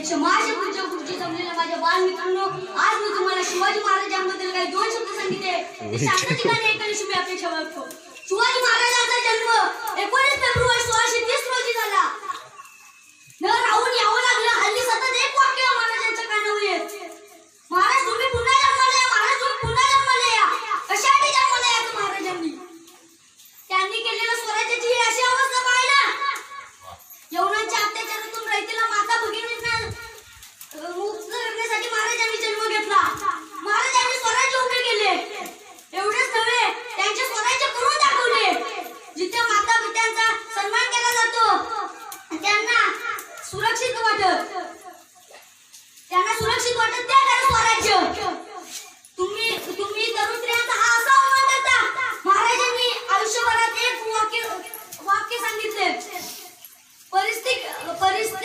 अध्यक्ष माझे पूज्य गुरुजी जमलेल्या माझ्या बालमित्रांनो आज मी तुम्हाला शिवाजी महाराजांबद्दल काही दोन शब्द सांगितले. ते शांत ठिकाणी ऐकण्याची मी अपेक्षा बाळगतो. शिवाजी सुरक्षित वाटत. त्यांना सुरक्षित वाटत त्या खरं स्वराज्य. तुम्ही तुम्ही तरुण स्त्रियांचा हा असा अवमान करता. महाराजांनी आयुष्यभरात एक वाक्य वाक्य सांगितले. परिस्थिती परिस्थिती